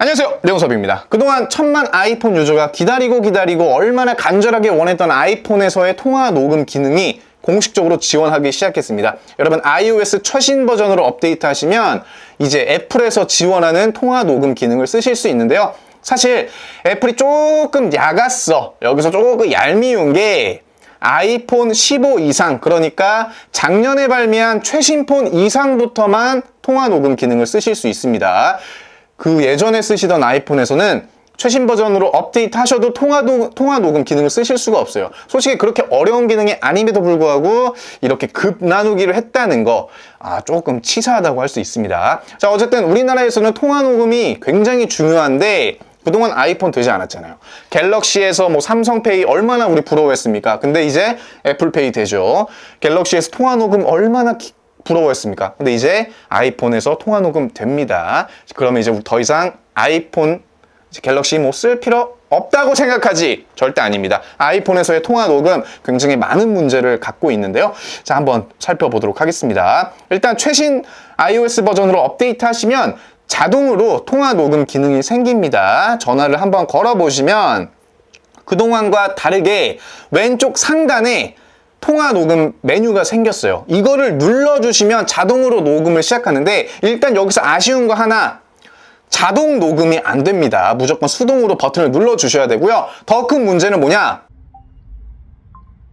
안녕하세요. 레옹섭입니다. 그동안 천만 아이폰 유저가 기다리고 기다리고 얼마나 간절하게 원했던 아이폰에서의 통화 녹음 기능이 공식적으로 지원하기 시작했습니다. 여러분 iOS 최신 버전으로 업데이트 하시면 이제 애플에서 지원하는 통화 녹음 기능을 쓰실 수 있는데요. 사실 애플이 조금 약았어. 여기서 조금 얄미운 게 아이폰 15 이상 그러니까 작년에 발매한 최신 폰 이상부터만 통화 녹음 기능을 쓰실 수 있습니다 그 예전에 쓰시던 아이폰에서는 최신 버전으로 업데이트 하셔도 통화, 도, 통화 녹음 기능을 쓰실 수가 없어요. 솔직히 그렇게 어려운 기능이 아님에도 불구하고 이렇게 급 나누기를 했다는 거, 아, 조금 치사하다고 할 수 있습니다. 자, 어쨌든 우리나라에서는 통화 녹음이 굉장히 중요한데, 그동안 아이폰 되지 않았잖아요. 갤럭시에서 뭐 삼성페이 얼마나 우리 부러워했습니까? 근데 이제 애플페이 되죠. 갤럭시에서 통화 녹음 얼마나 기- 부러워했습니까? 근데 이제 아이폰에서 통화 녹음 됩니다. 그러면 이제 더 이상 아이폰 갤럭시 뭐 쓸 필요 없다고 생각하지 절대 아닙니다. 아이폰에서의 통화 녹음 굉장히 많은 문제를 갖고 있는데요. 자, 한번 살펴보도록 하겠습니다. 일단 최신 iOS 버전으로 업데이트 하시면 자동으로 통화 녹음 기능이 생깁니다. 전화를 한번 걸어 보시면 그동안과 다르게 왼쪽 상단에 통화 녹음 메뉴가 생겼어요. 이거를 눌러주시면 자동으로 녹음을 시작하는데 일단 여기서 아쉬운 거 하나 자동 녹음이 안 됩니다. 무조건 수동으로 버튼을 눌러주셔야 되고요. 더 큰 문제는 뭐냐?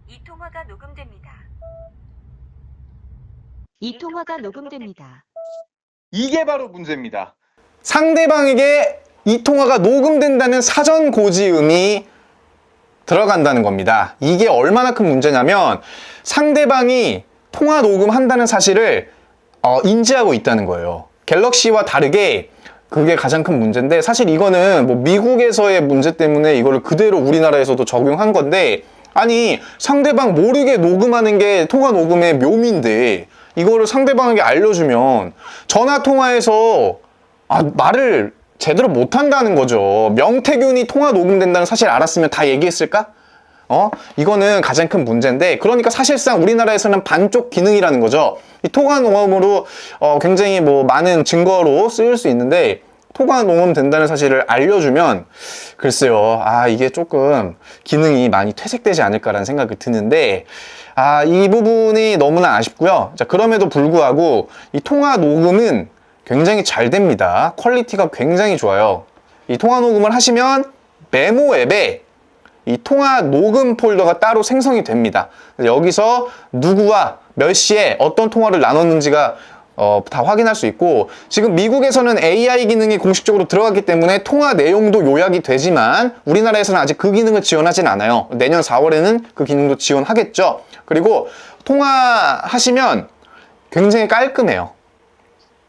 이 통화가 녹음됩니다. 이 통화가 녹음됩니다. 이게 바로 문제입니다. 상대방에게 이 통화가 녹음된다는 사전 고지음이 들어간다는 겁니다. 이게 얼마나 큰 문제냐면 상대방이 통화 녹음한다는 사실을 어, 인지하고 있다는 거예요. 갤럭시와 다르게 그게 가장 큰 문제인데 사실 이거는 뭐 미국에서의 문제 때문에 이거를 그대로 우리나라에서도 적용한 건데 아니 상대방 모르게 녹음하는 게 통화 녹음의 묘미인데 이거를 상대방에게 알려주면 전화 통화에서 아, 말을 제대로 못한다는 거죠. 명태균이 통화 녹음된다는 사실 알았으면 다 얘기했을까? 어? 이거는 가장 큰 문제인데, 그러니까 사실상 우리나라에서는 반쪽 기능이라는 거죠. 이 통화 녹음으로 어, 굉장히 뭐 많은 증거로 쓰일 수 있는데, 통화 녹음 된다는 사실을 알려주면, 글쎄요, 아, 이게 조금 기능이 많이 퇴색되지 않을까라는 생각이 드는데, 아, 이 부분이 너무나 아쉽고요. 자, 그럼에도 불구하고, 이 통화 녹음은 굉장히 잘 됩니다. 퀄리티가 굉장히 좋아요. 이 통화 녹음을 하시면 메모 앱에 이 통화 녹음 폴더가 따로 생성이 됩니다. 여기서 누구와 몇 시에 어떤 통화를 나눴는지가 어, 다 확인할 수 있고 지금 미국에서는 AI 기능이 공식적으로 들어갔기 때문에 통화 내용도 요약이 되지만 우리나라에서는 아직 그 기능을 지원하진 않아요. 내년 4월에는 그 기능도 지원하겠죠. 그리고 통화하시면 굉장히 깔끔해요.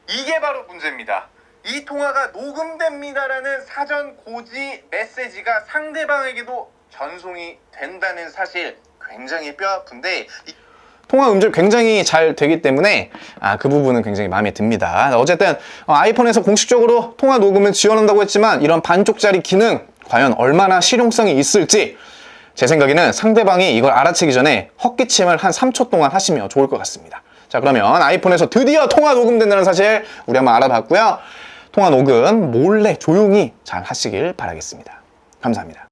이게 바로 문제입니다. 이 통화가 녹음됩니다라는 사전 고지 메시지가 상대방에게도 전송이 된다는 사실 굉장히 뼈아픈데 이- 통화 음질 굉장히 잘 되기 때문에 아, 그 부분은 굉장히 마음에 듭니다. 어쨌든 어, 아이폰에서 공식적으로 통화 녹음을 지원한다고 했지만 이런 반쪽짜리 기능 과연 얼마나 실용성이 있을지 제 생각에는 상대방이 이걸 알아채기 전에 헛기침을 한 3초 동안 하시면 좋을 것 같습니다. 자, 그러면 아이폰에서 드디어 통화 녹음된다는 사실 우리 한번 알아봤고요. 통화 녹음 몰래 조용히 잘 하시길 바라겠습니다. 감사합니다.